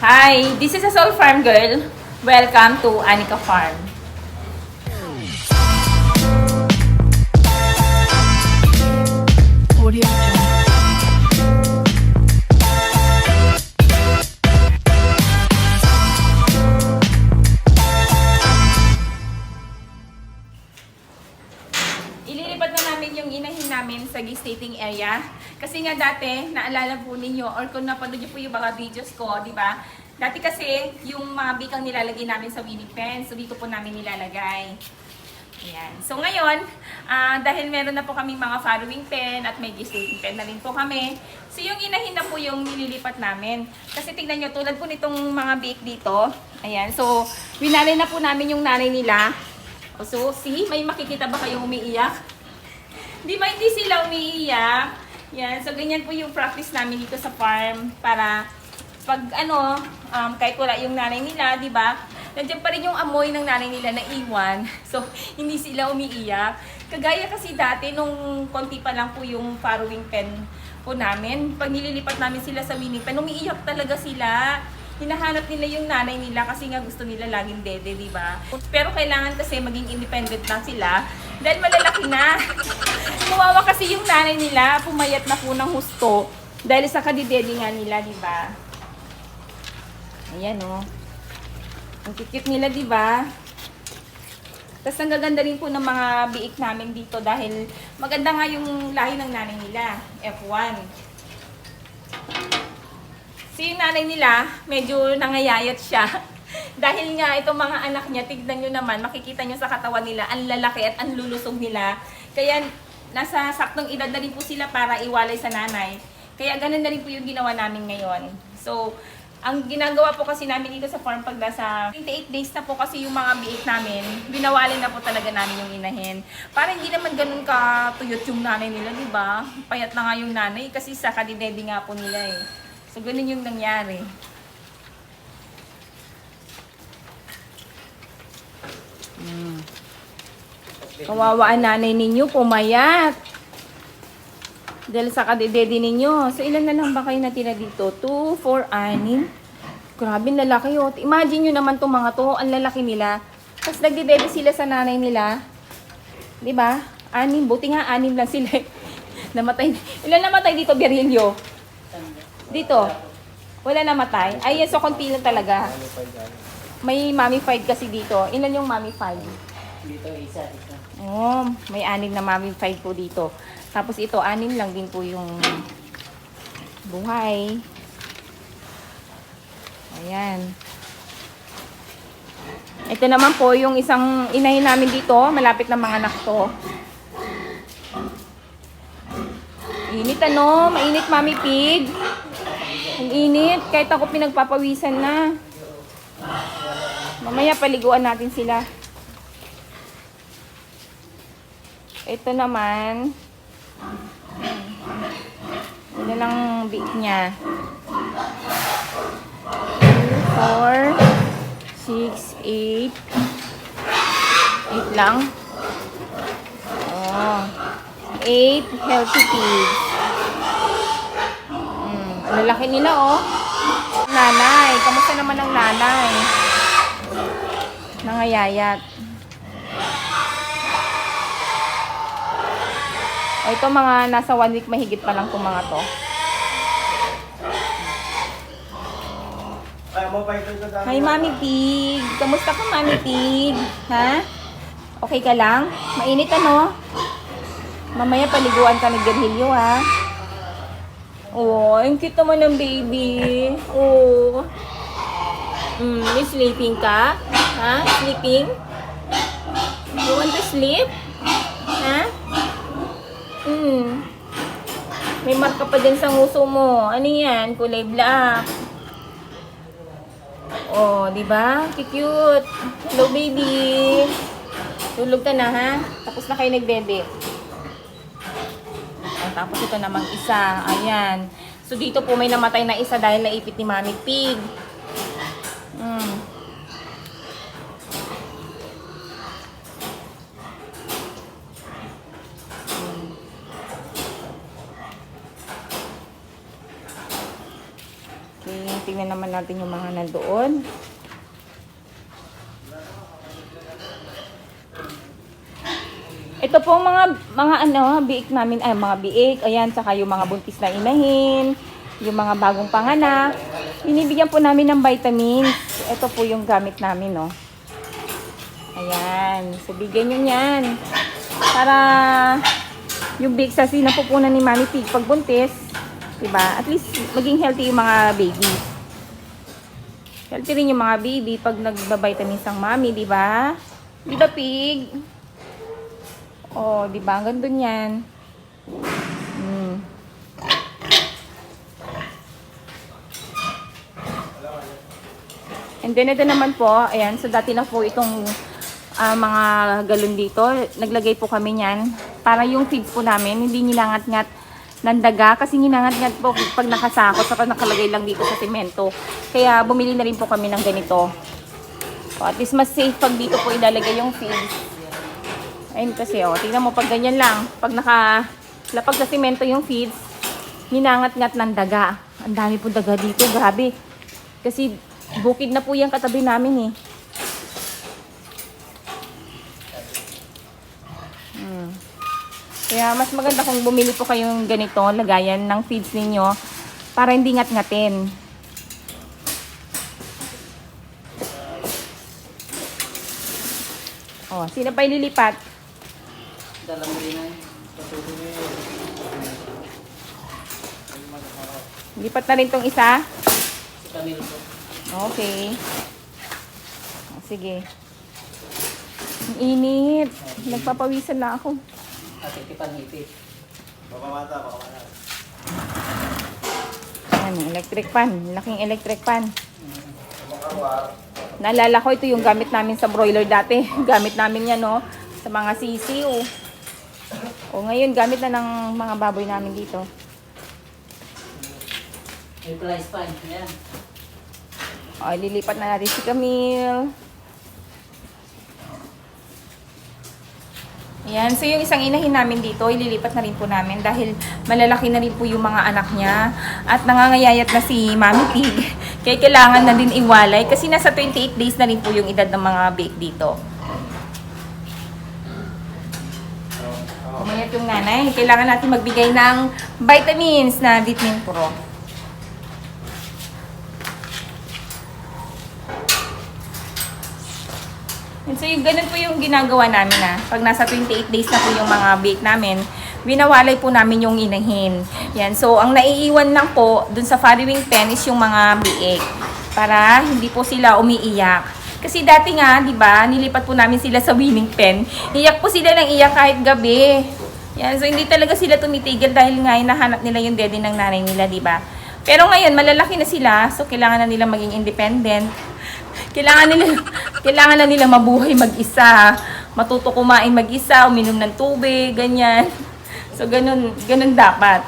Hi, this is a Soul Farm Girl. Welcome to Anika Farm. Ililipat na namin yung inahin namin sa gestating area. Kasi nga dati, naalala po ninyo, or kung napanood niyo po yung mga videos ko, di ba? Dati kasi, yung mga bikang nilalagay namin sa winning pen, so dito po namin nilalagay. Ayan. So ngayon, ah, dahil meron na po kami mga following pen at may gestating pen na rin po kami, so yung inahin na po yung nililipat namin. Kasi tignan nyo, tulad po nitong mga biik dito, ayan, so winalay na po namin yung nanay nila. So, see, may makikita ba kayong umiiyak? Di ba hindi sila umiiyak? Yan, so ganyan po yung practice namin dito sa farm para pag ano, um, kahit wala yung nanay nila, di ba? Nandiyan pa rin yung amoy ng nanay nila na iwan. So, hindi sila umiiyak. Kagaya kasi dati, nung konti pa lang po yung farrowing pen po namin, pag nililipat namin sila sa mini pen, umiiyak talaga sila. Hinahanap nila yung nanay nila kasi nga gusto nila laging dede, di ba? Pero kailangan kasi maging independent lang sila dahil malalaki na. Kumawa kasi yung nanay nila, pumayat na po ng husto dahil sa kadidede nga nila, di ba? Ayan oh. Ang cute nila, di ba? Tapos ang gaganda rin po ng mga biik namin dito dahil maganda nga yung lahi ng nanay nila, F1. So yung nanay nila, medyo nangayayat siya. Dahil nga itong mga anak niya, tignan nyo naman, makikita nyo sa katawan nila, ang lalaki at ang lulusog nila. Kaya nasa saktong edad na rin po sila para iwalay sa nanay. Kaya ganun na rin po yung ginawa namin ngayon. So, ang ginagawa po kasi namin dito sa farm pag nasa 28 days na po kasi yung mga biik namin, binawalin na po talaga namin yung inahin. Para hindi naman ganun ka tuyot yung nanay nila, di ba? Payat na nga yung nanay kasi sa kadidede nga po nila eh. So, ganun yung nangyari. Mm. Kawawa ang nanay ninyo, pumayat. Dahil sa kadedede ninyo. So, ilan na lang ba kayo natira dito? 2, 4, 6. Grabe, lalaki yun. Imagine nyo naman itong mga to, ang lalaki nila. Tapos nagdedede sila sa nanay nila. Ba? Anim, buti nga anim lang sila. namatay. Ilan namatay dito, Berilio? Dito. Wala namatay. Ay, yes, so konti lang talaga. May mummified kasi dito. Ilan yung mummified? Dito isa, isa. Oh, may anim na mummified po dito. Tapos ito, anim lang din po yung buhay. Ayan. Ito naman po yung isang inahin namin dito. Malapit na mga anak to. Init ano? Mainit, Mami Pig. Ang init. Kahit ako pinagpapawisan na. Mamaya paliguan natin sila. Ito naman. Ito lang biik niya. 2, 4, 6, 8. 8 lang. Oh. 8 healthy pigs. Mm, lalaki nila oh. Nanay, kamusta naman ang nanay? Nangayayat. O ito mga nasa one week mahigit pa lang itong mga to. Hi Mami Pig! Kamusta ka Mami Pig? Ha? Okay ka lang? Mainit ano? Mamaya paliguan ka ni Ganhilyo ha? Oh, ang cute naman ng baby. Oh. Mm, may sleeping ka? Ha? Sleeping? You want to sleep? Ha? Hmm. May marka pa dyan sa nguso mo. Ano yan? Kulay black. Oh, di ba? Cute. Hello, baby. Tulog ka na, ha? Tapos na kayo nagbebe. Oh, tapos ito namang isa. Ayan. So, dito po may namatay na isa dahil naipit ni Mami Pig. Tingnan naman natin yung mga nandoon. Ito po mga mga ano, biik namin ay mga biik, ayan, saka yung mga buntis na inahin, yung mga bagong panganak. Binibigyan po namin ng vitamins. Ito po yung gamit namin, no. Ayan, so bigyan nyo yan. Para yung big sa sinapupunan ni Mami Pig pag buntis, diba? At least maging healthy yung mga baby. Healthy rin yung mga baby pag nagbabitamins ang mami, di ba? Di ba, Pig? Oh, di ba? Ang ganda niyan. Mm. And then ito naman po, ayan, so dati na po itong ah, mga galon dito, naglagay po kami niyan para yung feeds po namin hindi nilangat-ngat ng daga kasi ninangat-ngat po pag nakasakot saka nakalagay lang dito sa semento. Kaya bumili na rin po kami ng ganito. O, at least mas safe pag dito po ilalagay yung feeds. Ayun kasi oh, tingnan mo pag ganyan lang, pag nakalapag sa semento yung feeds, ninangat-ngat ng daga. Ang dami po daga dito, grabe. Kasi bukid na po yung katabi namin eh. Kaya mas maganda kung bumili po kayong ganito, lagayan ng feeds ninyo para hindi ngat-ngatin. Oh, sino pa ililipat? Lipat na rin tong isa? Okay. Sige. Ang init. Nagpapawisan na ako. At ikipan hipit. Ayan, electric pan. Laking electric pan. Naalala ko, ito yung gamit namin sa broiler dati. gamit namin yan, no? Sa mga sisiw. O ngayon, gamit na ng mga baboy namin dito. May price pan. Ayan. O, lilipat na natin si Camille. Ayan, so yung isang inahin namin dito, ililipat na rin po namin dahil malalaki na rin po yung mga anak niya at nangangayayat na si Mami Pig. Kaya kailangan na din iwalay kasi nasa 28 days na rin po yung edad ng mga bake dito. Kumayat yung nanay, kailangan natin magbigay ng vitamins na Vitamin Pro. And so yung ganun po yung ginagawa namin na pag nasa 28 days na po yung mga bake namin, winawalay po namin yung inahin. Yan. So ang naiiwan lang po dun sa farrowing pen is yung mga biik para hindi po sila umiiyak. Kasi dati nga, di ba, nilipat po namin sila sa winning pen. Iyak po sila ng iyak kahit gabi. Yan, so hindi talaga sila tumitigil dahil nga hinahanap nila yung daddy ng nanay nila, di ba? Pero ngayon, malalaki na sila, so kailangan na nila maging independent. Kailangan nila, kailangan na nila mabuhay mag-isa, matuto kumain mag-isa, uminom ng tubig, ganyan. So, ganun, ganun dapat.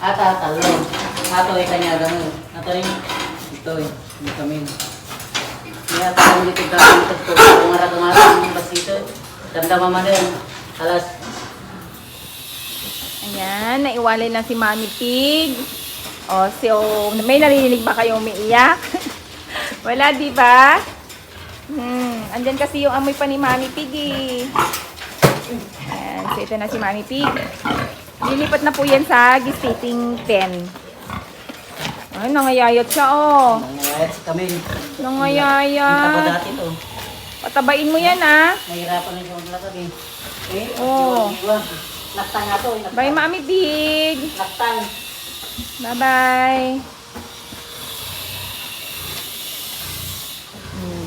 Ata, talo. Ato ay kanya ganun. Ato rin. Ito. Hindi kami. Kaya tayo dito kami ito. Kung nga ang basito. Damdama man rin. Alas. Ayan, naiwalay na si Mami Pig. O, so, may narinig ba kayo umiiyak? Wala, di ba? Hmm, andyan kasi yung amoy pa ni Mami Pig eh. Ayan, so ito na si Mami Pig. Lilipat na po yan sa gestating pen. Ay, nangayayat siya oh. Nangayayat si kami. Hindi pa Nangayayat. dati to. Patabain mo yan ah. Nahirapan na siya maglakad eh. Eh, Oo. Naktang nga to. naktang. Bye Mami Pig. Naktang. Bye-bye. Hmm.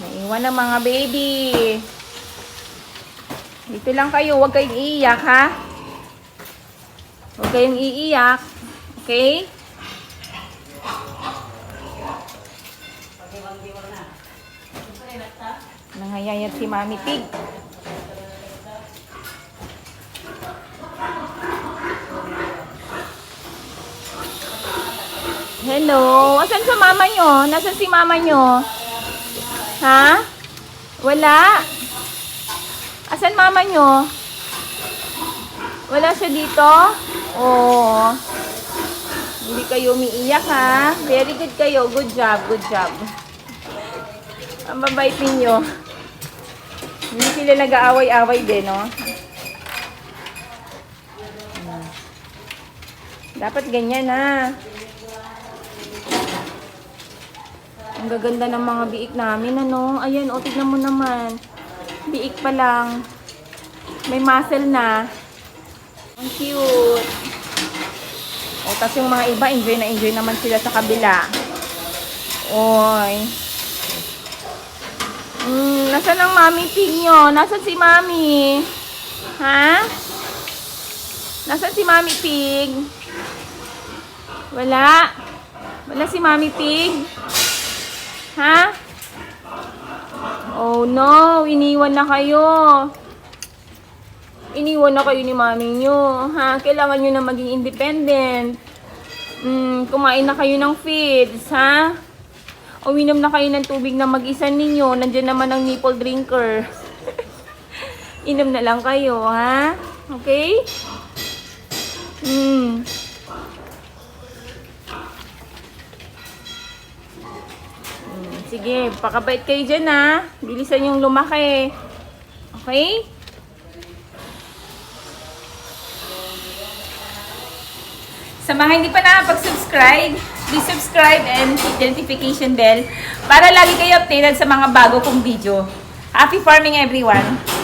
Naiwan ng mga baby. Dito lang kayo, huwag kayong iiyak ha. Huwag kayong iiyak. Okay? Nangayayat si Mami Pig. Hello? Asan sa mama nyo? Nasaan si mama nyo? Ha? Wala. Asan mama nyo? Wala siya dito? Oo. Hindi kayo umiiyak ha. Very good kayo. Good job, good job. Ang babait ninyo. Hindi sila nag-aaway-away din, no? Dapat ganyan ha. Ang gaganda ng mga biik namin, ano? Ayan, o, tignan mo naman. Biik pa lang. May muscle na. Ang cute. O, tas yung mga iba, enjoy na enjoy naman sila sa kabila. Oy. Hmm, nasan ang mami pig nyo? Nasaan si mami? Ha? Nasaan si mami pig? Wala. Wala si mami pig? Ha? Oh no, iniwan na kayo. Iniwan na kayo ni mami nyo. Ha? Kailangan nyo na maging independent. Mm, kumain na kayo ng feeds, ha? Uminom na kayo ng tubig na mag-isa ninyo. Nandiyan naman ang nipple drinker. Inom na lang kayo, ha? Okay? Mm. Sige, pakabait kayo dyan, ha? Bilisan yung lumaki. Okay? Sa mga hindi pa nakapag-subscribe, please subscribe and hit notification bell para lagi kayo updated sa mga bago kong video. Happy farming everyone!